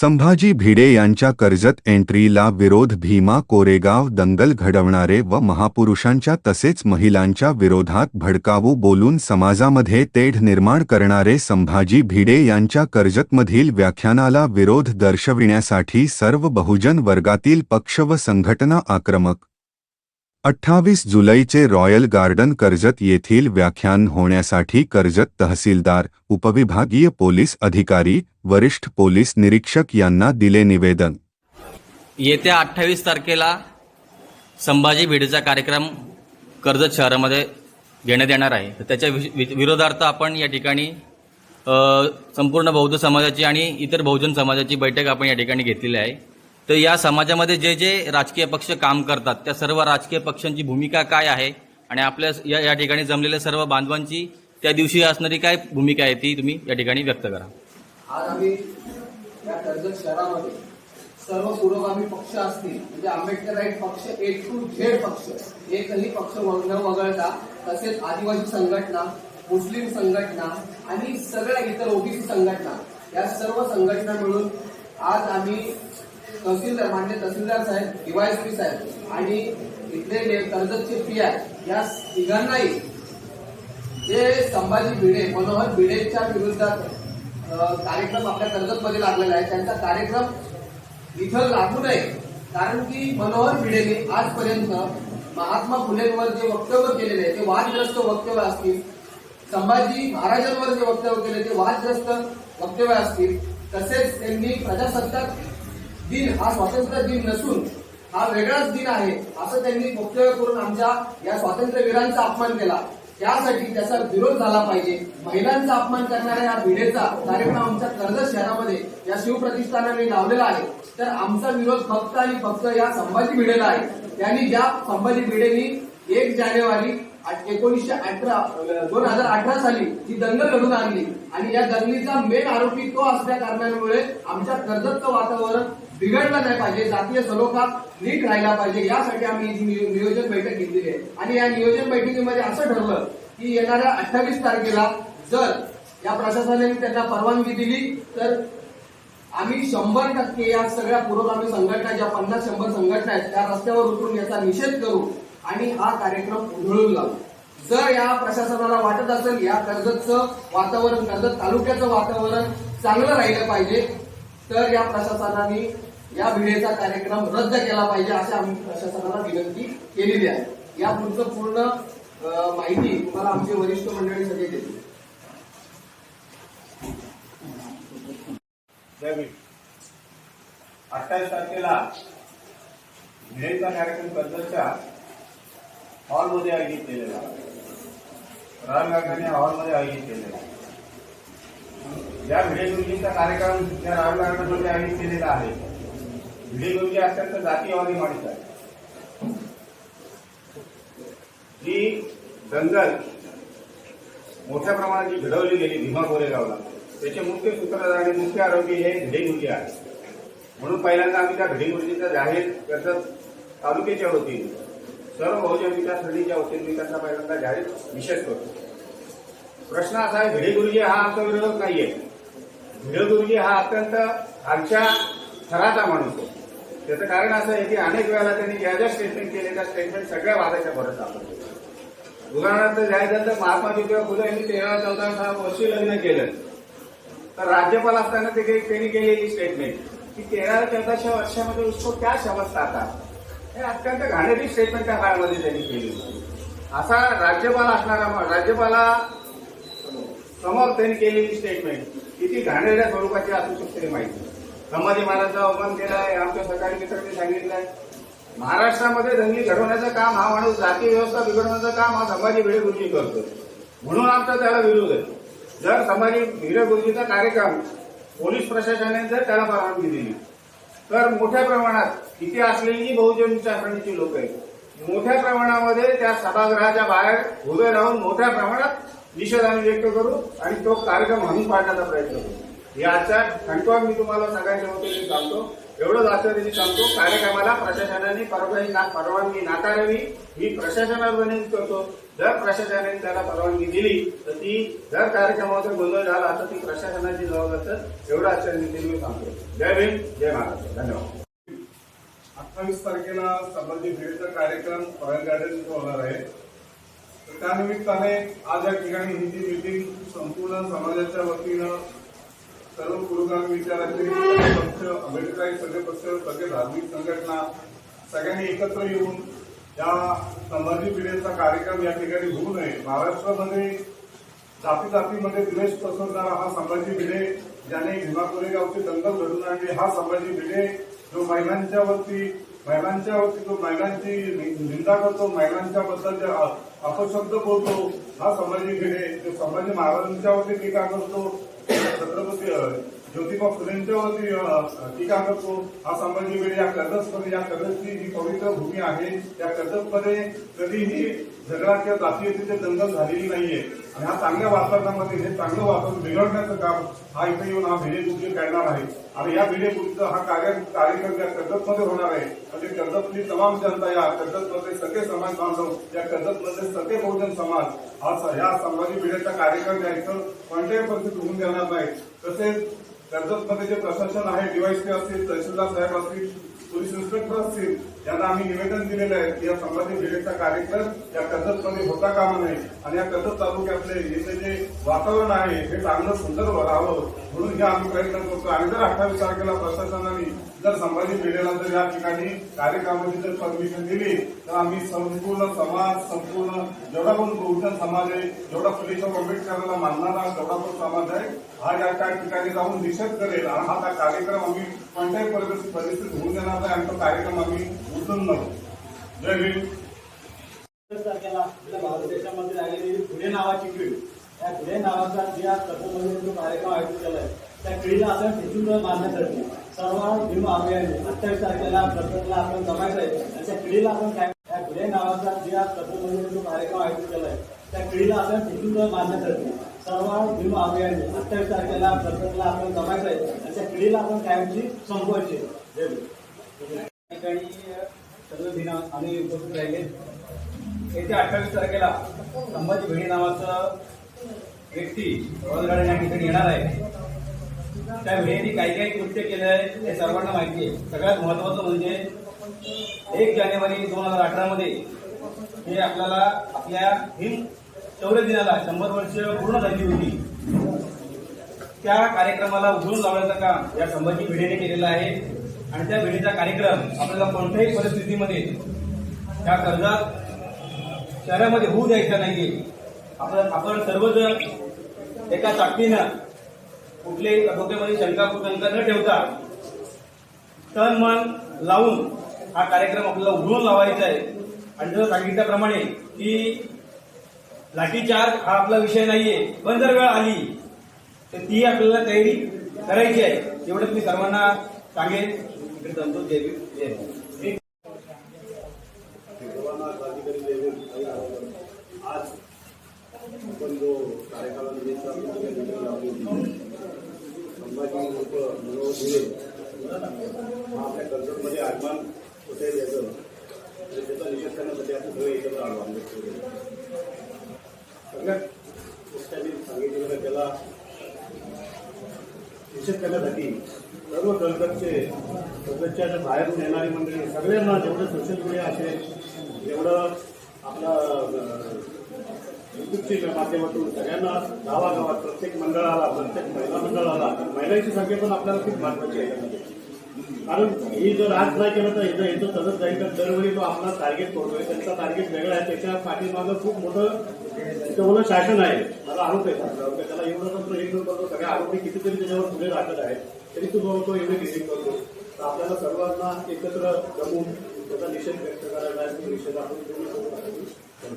संभाजी भिडे यांच्या कर्जत एंट्रीला विरोध भीमा कोरेगाव दंगल घडवणारे व महापुरुषांच्या तसेच महिलांच्या विरोधात भडकावू बोलून समाजामध्ये तेढ निर्माण करणारे संभाजी भिडे यांच्या कर्जतमधील व्याख्यानाला विरोध दर्शविण्यासाठी सर्व बहुजन वर्गातील पक्ष व संघटना आक्रमक अठ्ठावीस जुलैचे रॉयल गार्डन कर्जत येथील व्याख्यान होण्यासाठी कर्जत तहसीलदार उपविभागीय पोलीस अधिकारी वरिष्ठ पोलीस निरीक्षक यांना दिले निवेदन. येत्या अठ्ठावीस तारखेला संभाजी भिडेचा कार्यक्रम कर्जत शहरामध्ये घेण्यात येणार आहे. तर त्याच्या वि- वि- विरोधार्थ आपण या ठिकाणी संपूर्ण बौद्ध समाजाची आणि इतर बहुजन समाजाची बैठक आपण या ठिकाणी घेतलेली आहे. तर या समाजामध्ये जे जे राजकीय पक्ष काम करतात त्या सर्व राजकीय पक्षांची भूमिका काय आहे? आणि आपल्या या या ठिकाणी जमलेल्या सर्व बांधवांची त्या दिवशी असणारी काय भूमिका आहे ती तुम्ही या ठिकाणी व्यक्त करा. आज आम्ही या कर्जत शहरामध्ये सर्व पुरोगामी पक्ष असतील म्हणजे आंबेडकराईट पक्ष ए टू झेड पक्ष एकही पक्ष न वगळता तसेच आदिवासी संघटना मुस्लिम संघटना आणि सगळ्या इतर ओबीसी संघटना या सर्व संघटना मिळून आज आम्ही तहसीलदार मान्य तहसीलदार साहेब डीवायएसपी साहेब आणि इथले कर्जतचे पी आय या तिघांनाही जे संभाजी भिडे मनोहर भिडेच्या विरोधात कार्यक्रम आपल्या कर्जतमध्ये लागलेला आहे. त्यांचा कार्यक्रम इथं लागू नये कारण की मनोहर भिडेने आजपर्यंत महात्मा फुलेंवर जे वक्तव्य केलेले आहे ते वादग्रस्त वक्तव्य असतील संभाजी महाराजांवर जे वक्तव्य केले ते वादग्रस्त वक्तव्य असतील तसेच त्यांनी प्रजासत्ताक दिन हा स्वातंत्र्य दिन नसून हा वेगळाच दिन आहे असं त्यांनी वक्तव्य करून आमच्या या स्वातंत्र्यवीरांचा अपमान केला. त्यासाठी त्याचा विरोध झाला पाहिजे. महिलांचा अपमान करणाऱ्या या भिडेचा कार्यक्रम आमच्या कर्जत शहरामध्ये या शिवप्रतिष्ठानाने लावलेला आहे. तर आमचा विरोध फक्त आणि फक्त या संभाजी भिडेला आहे. त्यांनी ज्या संभाजी भिडेनी एक जानेवारी एकोणीसशे अठरा दोन हजार अठरा साली ही दंगल घडून आणली. आणि या दंगलीचा मेन आरोपी तो असल्या कारणामुळे आमच्या कर्जतचं वातावरण बिघडलं नाही पाहिजे जातीय सलोखा नीट राहिला पाहिजे. यासाठी आम्ही ही नियोजन बैठक घेतलेली आहे. आणि या नियोजन बैठकीमध्ये असं ठरलं की येणाऱ्या अठ्ठावीस तारखेला जर या प्रशासनाने त्यांना परवानगी दिली तर आम्ही शंभर टक्के या सगळ्या पुरोगामी संघटना ज्या पन्नास शंभर संघटना आहेत त्या रस्त्यावर उतरून याचा निषेध करू आणि हा कार्यक्रम उधळून लावू. जर या प्रशासनाला वाटत असेल या कर्जतचं वातावरण कर्जत तालुक्याचं वातावरण चांगलं राहिलं पाहिजे तर या प्रशासनाने या भिडेचा कार्यक्रम रद्द केला पाहिजे अशी आम्ही प्रशासनाला विनंती केलेली आहे. या पुढचं पूर्ण माहिती तुम्हाला आमचे वरिष्ठ मंडळी सगळे देतील. अठ्ठावीस तारखेला भिडेचा कार्यक्रम कर्जतच्या हॉलमध्ये आयोजित केलेला रामगार्डने हॉलमध्ये आयोजित केलेला या भिडे गुरुजींचा कार्यक्रम या रामगार्डनमध्ये आयोजित केलेला आहे भिडे गुरुजी अत्यंत जातीयवादी माणूस आहे जी दंगल मोठ्या प्रमाणात जी घडवली गेली भीमा कोरेगावला त्याचे मुख्य सूत्रधार आणि मुख्य आरोपी हे भिडे आहेत. आहे म्हणून पहिल्यांदा आम्ही त्या भिडे जाहीर कर्जत तालुक्याच्या वतीने सर्व बहुजन विकास समितीच्या वतीने मी त्यांचा पहिल्यांदा जाहीर निषेध करतो. प्रश्न असा आहे भिडे गुरुजी हा आमचा विरोधक नाहीये. भिडे गुरुजी हा अत्यंत आमच्या थराचा माणूस आहे. त्याचं कारण असं आहे की अनेक वेळेला त्यांनी ज्या ज्या स्टेटमेंट केले त्या स्टेटमेंट सगळ्या वादाच्या भरत सापडले उदाहरणार्थ जायचं तर महात्मा ज्योतिबा फुले यांनी तेरा चौदा सहा वर्षी लग्न केलं. तर राज्यपाल असताना ते काही- त्यांनी केलेली स्टेटमेंट की तेरा चौदाशे वर्षामध्ये उसको क्या समजता आता हे अत्यंत घाणेरी स्टेटमेंट त्या काळामध्ये त्यांनी केली असा राज्यपाल असणारा राज्यपाला समोर त्यांनी केलेली स्टेटमेंट किती घाणेरड्या स्वरूपाची असू शकते माहिती. संभाजी महाराजचा अवमान केलाय आमच्या सकाळी मित्रांनी सांगितलंय. महाराष्ट्रामध्ये दंगली घडवण्याचं काम हा माणूस जाती व्यवस्था बिघडवण्याचं काम हा संभाजी भिडे गुरुजी करतो. म्हणून आमचा त्याला विरोध आहे. जर संभाजी भिडे गुरुजीचा कार्यक्रम पोलीस प्रशासनाने जर त्याला परवानगी दिली तर मोठ्या प्रमाणात किती असलेली जी बहुजन विचारसरणीची लोक आहेत. मोठ्या प्रमाणामध्ये त्या सभागृहाच्या बाहेर उभे राहून मोठ्या प्रमाणात निषेध आम्ही व्यक्त करू आणि तो कार्यक्रम हमी पाडण्याचा प्रयत्न करू. याचा खंडवा मी तुम्हाला सगळ्यांच्या ते सांगतो. एवढंच आचार्य सांगतो. कार्यक्रमाला प्रशासनाने परवानगी ना- परवानगी नाकारावी. ही प्रशासनावर विनंती करतो. जर प्रशासनाने त्याला परवानगी दिली तर ती जर कार्यक्रमाचा गोंधळ झाला तर ती प्रशासनाची जबाबदार एवढं आश्चर्य मी सांगतो. जय भीम जय महाराष्ट्र धन्यवाद. अठ्ठावीस तारखेला संभाजी विविध कार्यक्रम रॉयल गार्डन इथं होणार आहे तर त्यानिमित्ताने आज या ठिकाणी हिंदी जी मिटिंग संपूर्ण समाजाच्या वतीनं सर्व पुरोगामी विचाराचे पक्ष आंबेडकरांचे सगळे पक्ष सगळे धार्मिक संघटना सगळ्यांनी एकत्र येऊन या संभाजी पिढीचा कार्यक्रम या ठिकाणी होऊ नये. महाराष्ट्रामध्ये जाती जातीमध्ये द्वेष पसरणारा हा संभाजी भिडे ज्याने भीमा कोरेगावची दंगल घडून आणली हा संभाजी भिडे जो महिलांच्या वरती महिलांच्या वरती जो महिलांची नि- निंदा करतो महिलांच्या बद्दल जे अपशब्द बोलतो हा संभाजी भिडे जो संभाजी महाराजांच्या वरती टीका करतो छत्रपती ज्योतिबा फुलेंच्यावरती टीका करतो. हा संभाजी वेळ या कर्जतमध्ये या कर्जतची जी पवित्र भूमी आहे या कर्जतमध्ये कधीही झगडा किंवा जातीयतेचे दंगल झालेली नाहीये. आणि हा चांगल्या वातावरणामध्ये हे चांगलं वातावरण बिघडण्याचं काम हा इथे येऊन हा भिडे करणार आहे. आणि या भिडे हा कार्य कार्यक्रम या कर्जतमध्ये होणार आहे. म्हणजे कर्जतली तमाम जनता या कर्जतमध्ये सगळे समाज बांधव या कर्जतमध्ये सगळे बहुजन समाज हा स- या संभाजी भिडेचा कार्यक्रम या इथं कोणत्याही परिस्थितीत होऊन देणार नाही. तसेच कर्जतमध्ये जे प्रशासन आहे डीवायसी असतील तहसीलदार साहेब असतील पोलीस इन्स्पेक्टर असतील यांना आम्ही निवेदन दिलेलं आहे की या संभाजी भिडेचा कार्यक्रम या कर्जतमध्ये होता कामा नये आणि या कर्जत तालुक्यातले इथे जे वातावरण आहे हे चांगलं सुंदर राहावं म्हणून हे आम्ही प्रयत्न करतो. आणि जर अठ्ठावीस तारखेला प्रशासनाने जर संभाजी भिडेला जर या ठिकाणी कार्यक्रमाची जर परमिशन दिली तर आम्ही संपूर्ण समाज संपूर्ण जेवढा पण बहुजन समाज आहे जेवढा फुले शाहू आंबेडकरांना मानणारा जेवढा पण समाज आहे हा या त्या ठिकाणी जाऊन निषेध करेल. आणि हा कार्यक्रम आम्ही कोणत्याही परिस्थिती होऊन देणार नाही. आमचा कार्यक्रम आम्ही उचलून जय भीम तारखेला आपल्या भारत देशामध्ये राहिलेली फुले नावाची पिढी त्या फुले नावाचा ज्या कथमध्ये जो कार्यक्रम आयोजित केला आहे त्या पिढीला आपण ठिसून मारण्यासाठी सर्व भीम अभियान. अठ्ठावीस तारखेला कर्जतला आपण जमायचं आहे. आणि त्या पिढीला आपण काय त्या फुले नावाचा ज्या कथमध्ये जो कार्यक्रम आयोजित केला आहे त्या पिढीला आपण ठिसून मारण्यासाठी सर्व भीम अभियान. अठ्ठावीस तारखेला कर्जतला आपण जमायचं आहे. आणि त्या पिढीला आपण कायमची संपवायची जय भीम. ठिकाणी सर्व दिन आम्ही उपस्थित राहिले. येत्या अठ्ठावीस तारखेला संभाजी भिडे नावाचं व्यक्ती रोजगार या ठिकाणी येणार आहे. त्या भिडेने काही काही कृत्य केलं आहे हे सर्वांना माहिती आहे. सगळ्यात महत्वाचं म्हणजे एक जानेवारी दोन हजार अठरामध्ये हे आपल्याला आपल्या हिम शौर्य दिनाला शंभर वर्ष पूर्ण झाली होती. त्या कार्यक्रमाला उघडून लावण्याचं काम या संभाजी भिडेने केलेलं आहे. आणि त्या वेळेचा कार्यक्रम आपल्याला कोणत्याही परिस्थितीमध्ये त्या कर्जात शहरामध्ये होऊ द्यायचा नाहीये. आपण आपण सर्वजण एका ताकदीनं कुठल्याही डोक्यामध्ये शंका कुशंका न ठेवता तन मन लावून हा कार्यक्रम आपल्याला उघडून लावायचा आहे. आणि जर सांगितल्याप्रमाणे की लाठीचार्ज हा आपला विषय नाहीये. पण जर वेळ आली तर ती आपल्याला तयारी करायची आहे. एवढंच मी सर्वांना सांगेन इकडे संतोष देवी. भीम, जय भीम. सर्वांना आज आपण जो कार्यक्रमाला संभाजी लोक मनोहर हा आपल्या कर्जतमध्ये आगमन होते त्याचं त्याचा निषेध करण्यासाठी आपण सगळे एकत्र आलो आंबेडकर. सगळ्यात गोष्टी सांगितलेलं त्याला निषेध करण्यासाठी सर्व कर्जतचे कर्जतच्या बाहेरून येणारी मंडळी सगळ्यांना जेवढं सोशल मीडिया असेल जेवढं आपलं युट्यूबच्या माध्यमातून सगळ्यांना गावागावात प्रत्येक मंडळाला प्रत्येक महिला मंडळाला महिलांची संख्या पण आपल्याला खूप महत्वाची आहे. कारण ही जर आज नाही केलं तर इथं येतो तसंच जाईल. तर दरवेळी तो आपला टार्गेट करतोय त्यांचा टार्गेट वेगळा आहे. त्याच्या पाठीमागं खूप मोठं तेवढं शासन आहे मला आरोप आहे त्याला एवढं पण तो इग्नोर करतो सगळे आरोपी कितीतरी त्याच्यावर पुढे राहत आहेत तरी तो तो एवढे डिसिंग करतो तर आपल्याला सर्वांना एकत्र जमून त्याचा निषेध व्यक्त करायला आहे. तो निषेध आपण पूर्ण करू.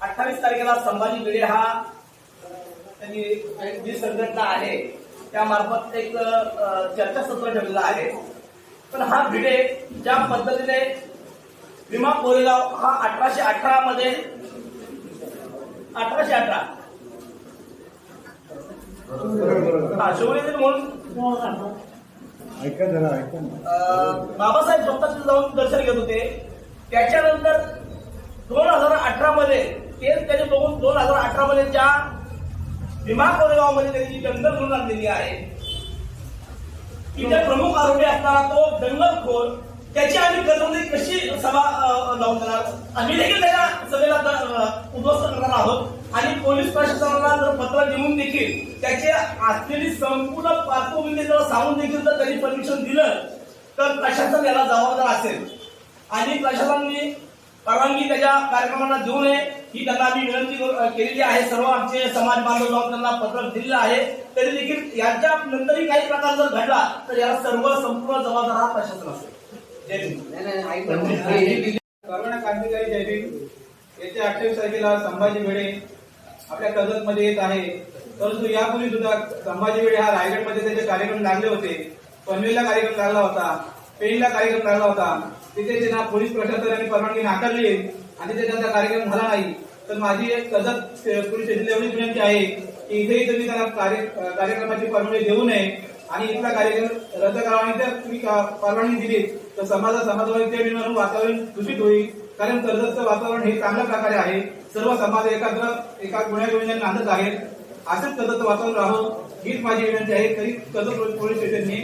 अठ्ठावीस तारखेला संभाजी भिडे हा त्यांनी एक जी संघटना आहे त्यामार्फत एक चर्चासत्र ठेवलेलं आहे पण हा भिडे ज्या पद्धतीने भीमा कोरेगाव हा अठराशे अठरा मध्ये अठराशे अठरा. हा म्हणून. ऐका जरा ऐका अ, बाबासाहेब स्वतः तिथे जाऊन दर्शन घेत होते. त्याच्यानंतर दोन हजार अठरा मध्ये तेच त्याने बघून दोन हजार अठरा मध्ये ज्या भीमा कोरेगावमध्ये त्यांनी जी दंगल घडून आणलेली आहे तिथे प्रमुख आरोपी असणारा तो दंगलखोर त्याची आम्ही कर्मचारी कशी सभा लावून देणार आम्ही देखील त्याच्या सभेला उद्ध्वस्त करणार आहोत. आणि पोलीस प्रशासनाला जर पत्र देऊन देखील त्याची असलेली संपूर्ण पार्श्वभूमी जर सांगून देखील जर त्यांनी परमिशन दिलं तर प्रशासन याला जबाबदार असेल. आणि प्रशासनाने परवानगी त्याच्या कार्यक्रमांना देऊ नये ही त्यांना आम्ही विनंती केलेली आहे. सर्व आमचे समाज बांधव जाऊन त्यांना पत्र दिलेलं आहे. तरी देखील यांच्या नंतरही काही प्रकार जर घडला तर याला सर्व संपूर्ण जबाबदार हा प्रशासन असेल. करोना क्रांतिकारी जयभीम येत्या अठ्ठावीस तारखेला संभाजी भिडे आपल्या कर्जतमध्ये येत आहे. परंतु यापूर्वी सुद्धा संभाजी भिडे हा रायगडमध्ये त्याचे कार्यक्रम लागले होते. पनवेलला कार्यक्रम लागला होता. पेणला कार्यक्रम लागला होता. तिथे त्यांना पोलीस प्रशासनाने परवानगी नाकारली आणि ते त्यांचा कार्यक्रम झाला नाही. तर माझी एक कर्जत पोलीस स्टेशनला एवढीच विनंती आहे की इथेही तुम्ही त्यांना कार्य- कार्यक्रमाची परवानगी देऊ नये आणि इथला कार्यक्रम रद्द करावा आणि जर तुम्ही परवानगी दिली तर समाजा समाजवादी ते निर्माण वातावरण दूषित होईल. कारण कर्जतचं वातावरण हे चांगल्या प्रकारे आहे. सर्व समाज एकाग्र एका गुन्ह्या नांदत आहेत असंच कर्जतचं वातावरण राहो हीच माझी विनंती आहे. तरी कर्जत पोलीस स्टेशनने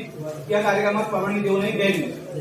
या कार्यक्रमात परवानगी देऊ नये द्यावी